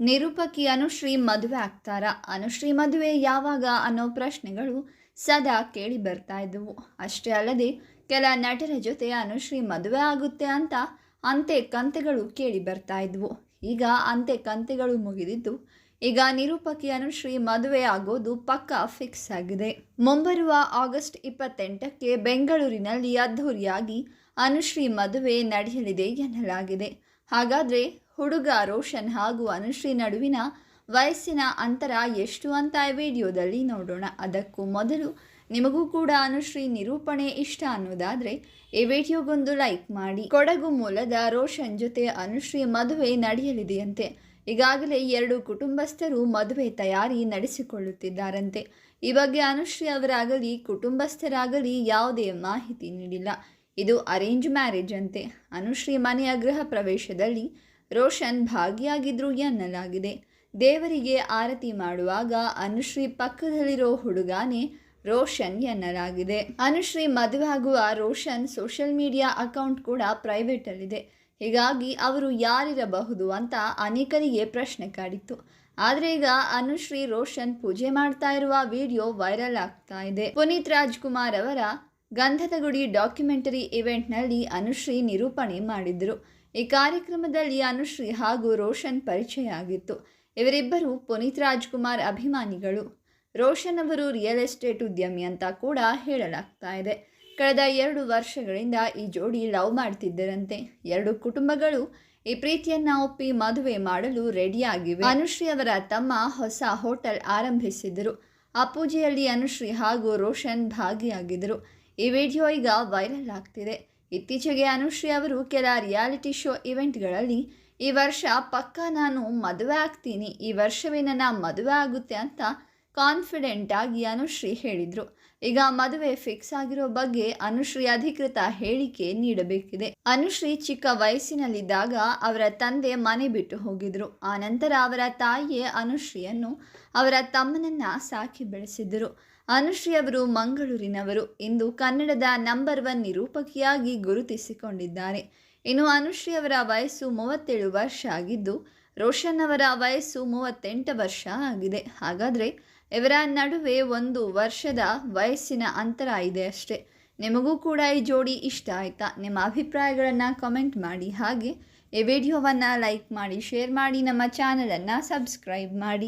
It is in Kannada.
ನಿರೂಪಕಿ ಅನುಶ್ರೀ ಮದುವೆ ಆಗ್ತಾರ? ಅನುಶ್ರೀ ಮದುವೆ ಯಾವಾಗ ಅನ್ನೋ ಪ್ರಶ್ನೆಗಳು ಸದಾ ಕೇಳಿ ಬರ್ತಾ ಇದ್ದವು. ಅಷ್ಟೇ ಅಲ್ಲದೆ, ಕೆಲ ನಟರ ಜೊತೆ ಅನುಶ್ರೀ ಮದುವೆ ಆಗುತ್ತೆ ಅಂತ ಅಂತೆ ಕಂತೆಗಳು ಕೇಳಿ ಬರ್ತಾ ಇದ್ವು ಈಗ ಅಂತೆ ಕಂತೆಗಳು ಮುಗಿದಿದ್ದು, ಈಗ ನಿರೂಪಕಿ ಅನುಶ್ರೀ ಮದುವೆ ಆಗೋದು ಪಕ್ಕಾ ಫಿಕ್ಸ್ ಆಗಿದೆ. ಮುಂಬರುವ ಆಗಸ್ಟ್ ಇಪ್ಪತ್ತೆಂಟಕ್ಕೆ ಬೆಂಗಳೂರಿನಲ್ಲಿ ಅದ್ಧೂರಿಯಾಗಿ ಅನುಶ್ರೀ ಮದುವೆ ನಡೆಯಲಿದೆ ಎನ್ನಲಾಗಿದೆ. ಹಾಗಾದರೆ ಹುಡುಗ ರೋಷನ್ ಹಾಗೂ ಅನುಶ್ರೀ ನಡುವಿನ ವಯಸ್ಸಿನ ಅಂತರ ಎಷ್ಟು ಅಂತ ವಿಡಿಯೋದಲ್ಲಿ ನೋಡೋಣ. ಅದಕ್ಕೂ ಮೊದಲು ನಿಮಗೂ ಕೂಡ ಅನುಶ್ರೀ ನಿರೂಪಣೆ ಇಷ್ಟ ಅನ್ನೋದಾದರೆ ಈ ವಿಡಿಯೋಗೊಂದು ಲೈಕ್ ಮಾಡಿ. ಕೊಡಗು ಮೂಲದ ರೋಷನ್ ಜೊತೆ ಅನುಶ್ರೀ ಮದುವೆ ನಡೆಯಲಿದೆಯಂತೆ. ಈಗಾಗಲೇ ಎರಡು ಕುಟುಂಬಸ್ಥರು ಮದುವೆ ತಯಾರಿ ನಡೆಸಿಕೊಳ್ಳುತ್ತಿದ್ದಾರಂತೆ. ಈ ಬಗ್ಗೆ ಅನುಶ್ರೀ ಅವರಾಗಲಿ, ಕುಟುಂಬಸ್ಥರಾಗಲಿ ಯಾವುದೇ ಮಾಹಿತಿ ನೀಡಿಲ್ಲ. ಇದು ಅರೇಂಜ್ ಮ್ಯಾರೇಜ್ ಅಂತೆ. ಅನುಶ್ರೀ ಮನೆಯ ಗೃಹ ಪ್ರವೇಶದಲ್ಲಿ ರೋಷನ್ ಭಾಗಿಯಾಗಿದ್ರು ಎನ್ನಲಾಗಿದೆ. ದೇವರಿಗೆ ಆರತಿ ಮಾಡುವಾಗ ಅನುಶ್ರೀ ಪಕ್ಕದಲ್ಲಿರೋ ಹುಡುಗಾನೇ ರೋಷನ್ ಎನ್ನಲಾಗಿದೆ. ಅನುಶ್ರೀ ಮದುವೆ ಆಗುವ ರೋಷನ್ ಸೋಷಿಯಲ್ ಮೀಡಿಯಾ ಅಕೌಂಟ್ ಕೂಡ ಪ್ರೈವೇಟಲ್ಲಿದೆ. ಹೀಗಾಗಿ ಅವರು ಯಾರಿರಬಹುದು ಅಂತ ಅನೇಕರಿಗೆ ಪ್ರಶ್ನೆ ಕಾಡಿತ್ತು. ಆದರೆ ಈಗ ಅನುಶ್ರೀ ರೋಷನ್ ಪೂಜೆ ಮಾಡ್ತಾ ಇರುವ ವಿಡಿಯೋ ವೈರಲ್ ಆಗ್ತಾ ಇದೆ. ಪುನೀತ್ ರಾಜ್ಕುಮಾರ್ ಅವರ ಗಂಧದ ಗುಡಿ ಡಾಕ್ಯುಮೆಂಟರಿ ಇವೆಂಟ್ನಲ್ಲಿ ಅನುಶ್ರೀ ನಿರೂಪಣೆ ಮಾಡಿದ್ರು. ಈ ಕಾರ್ಯಕ್ರಮದಲ್ಲಿ ಅನುಶ್ರೀ ಹಾಗೂ ರೋಷನ್ ಪರಿಚಯ ಆಗಿತ್ತು ಇವರಿಬ್ಬರು ಪುನೀತ್ ರಾಜ್ಕುಮಾರ್ ಅಭಿಮಾನಿಗಳು. ರೋಷನ್ ಅವರು ರಿಯಲ್ ಎಸ್ಟೇಟ್ ಉದ್ಯಮಿ ಅಂತ ಕೂಡ ಹೇಳಲಾಗ್ತಾ ಇದೆ. ಕಳೆದ ಎರಡು ವರ್ಷಗಳಿಂದ ಈ ಜೋಡಿ ಲವ್ ಮಾಡ್ತಿದ್ದರಂತೆ. ಎರಡು ಕುಟುಂಬಗಳು ಈ ಪ್ರೀತಿಯನ್ನ ಒಪ್ಪಿ ಮದುವೆ ಮಾಡಲು ರೆಡಿಯಾಗಿವೆ. ಅನುಶ್ರೀ ಅವರ ತಮ್ಮ ಹೊಸ ಹೋಟೆಲ್ ಆರಂಭಿಸಿದರು ಆ ಪೂಜೆಯಲ್ಲಿ ಅನುಶ್ರೀ ಹಾಗೂ ರೋಷನ್ ಭಾಗಿಯಾಗಿದ್ದರು. ಈ ವಿಡಿಯೋ ಈಗ ವೈರಲ್ ಆಗ್ತಿದೆ. ಇತ್ತೀಚೆಗೆ ಅನುಶ್ರೀ ಅವರು ಕೆಲ ರಿಯಾಲಿಟಿ ಶೋ ಇವೆಂಟ್ಗಳಲ್ಲಿ, ಈ ವರ್ಷ ಪಕ್ಕ ನಾನು ಮದುವೆ ಆಗ್ತೀನಿ, ಈ ವರ್ಷವೇ ನನ್ನ ಮದುವೆ ಆಗುತ್ತೆ ಅಂತ ಕಾನ್ಫಿಡೆಂಟ್ ಆಗಿ ಅನುಶ್ರೀ ಹೇಳಿದರು. ಈಗ ಮದುವೆ ಫಿಕ್ಸ್ ಆಗಿರೋ ಬಗ್ಗೆ ಅನುಶ್ರೀ ಅಧಿಕೃತ ಹೇಳಿಕೆ ನೀಡಬೇಕಿದೆ. ಅನುಶ್ರೀ ಚಿಕ್ಕ ವಯಸ್ಸಿನಲ್ಲಿದ್ದಾಗ ಅವರ ತಂದೆ ಮನೆ ಬಿಟ್ಟು ಹೋಗಿದ್ರು. ಆ ನಂತರ ಅವರ ತಾಯಿಯೇ ಅನುಶ್ರೀಯನ್ನು ಅವರ ತಮ್ಮನನ್ನ ಸಾಕಿ ಬೆಳೆಸಿದ್ದರು ಅನುಶ್ರೀ ಅವರು ಮಂಗಳೂರಿನವರು. ಇಂದು ಕನ್ನಡದ ನಂಬರ್ ಒನ್ ನಿರೂಪಕಿಯಾಗಿ ಗುರುತಿಸಿಕೊಂಡಿದ್ದಾರೆ. ಇನ್ನು ಅನುಶ್ರೀ ಅವರ ವಯಸ್ಸು ಮೂವತ್ತೇಳು ವರ್ಷ ಆಗಿದ್ದು, ರೋಷನ್ ಅವರ ವಯಸ್ಸು ಮೂವತ್ತೆಂಟು ವರ್ಷ ಆಗಿದೆ. ಹಾಗಾದರೆ ಇವರ ನಡುವೆ ಒಂದು ವರ್ಷದ ವಯಸ್ಸಿನ ಅಂತರ ಇದೆ ಅಷ್ಟೇ. ನಿಮಗೂ ಕೂಡ ಈ ಜೋಡಿ ಇಷ್ಟ ಆಯಿತಾ? ನಿಮ್ಮ ಅಭಿಪ್ರಾಯಗಳನ್ನು ಕಮೆಂಟ್ ಮಾಡಿ. ಹಾಗೆ ಈ ವಿಡಿಯೋವನ್ನು ಲೈಕ್ ಮಾಡಿ ಶೇರ್ ಮಾಡಿ, ನಮ್ಮ ಚಾನಲನ್ನು ಸಬ್ಸ್ಕ್ರೈಬ್ ಮಾಡಿ.